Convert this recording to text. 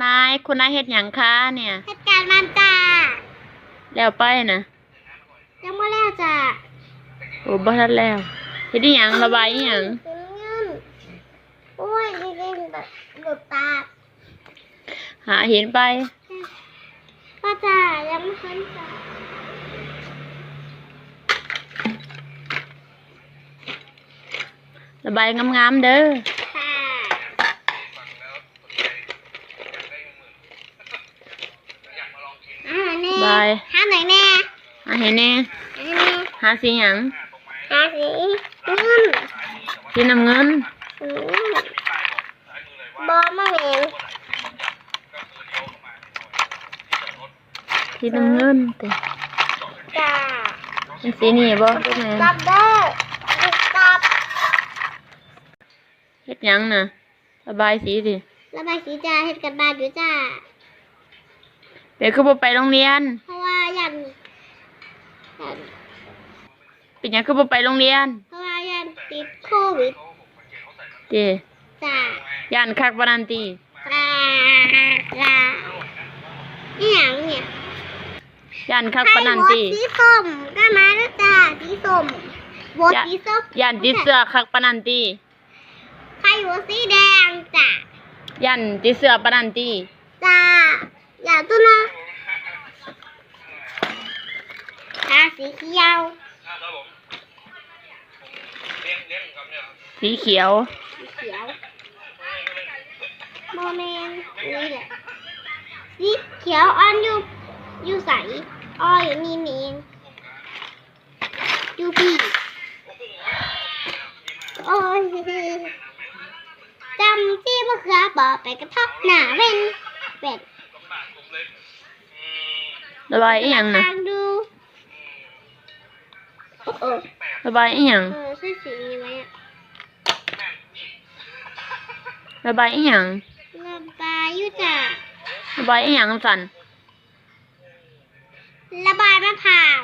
นายคุณนายเฮ็ดหยังคะเนี่ยเหตุการณ์มันจ้าแล้วไปนะยังไม่แล้วจ้าโอ้บ่ทันแล้วเฮ็ดอีหยังระบายอีหยังเป็นเงินโอ้ยเล่นๆแบบหลุดตาหาเห็นไปป้าจ้ายังไม่ค้นจ้าระบายงามๆเด้อ ค่ะอ่าแน่ บาย หาไหนอยแน่หาเห็นแน่หาแน่หาสีหยังหาสีเงินสีน้ำเงินอืมบอมาเหม็นสีน้ำเงินติจ้าเป็นสีนี่บ่เป็นไงจับเด้อจับเฮ็ดหยังน่ะระบายสีสิระบายสีจ้าเฮ็ดกันบ้านอยู่จ้า เดี๋ยวคือบ่ไปโรงเรียน เพราะว่ายันยันเป็นหยังคือบ่ไปโรงเรียนเพราะว่ายันติดโควิดติจ้าย่านคักปานนั้นติจ้าจ้าอีหยังเนี่ยย่านคักปานนั้นติให้โหวตสีส้มก็มาแล้วจ้าสีส้มโหวตสีส้มย่านติดเสื้อคักปานนั้นติใครโหวตสีแดงจ้าย่านติดเสื้อปานนั้นติจ้า อย่าตุ้นะทาสีเขียว สีเขียว สีเขียวโมเมนนี่แหละสีเขียวอ่อนอยู่อยู่ใสอ้อยอยู่นี่นี่เองอยู่พี่โอ้ยจำที่มะเขือเปอไปกระทบหน้าเว้นเป็ดระบายอีหยังน่ะทางดูโอ้โอ้ระบายอีหยังเออใช่สีนี้ไหมอะระบายอีหยังระบายอยู่จ้ะระบายอีหยังสั่นระบายมะพร้าว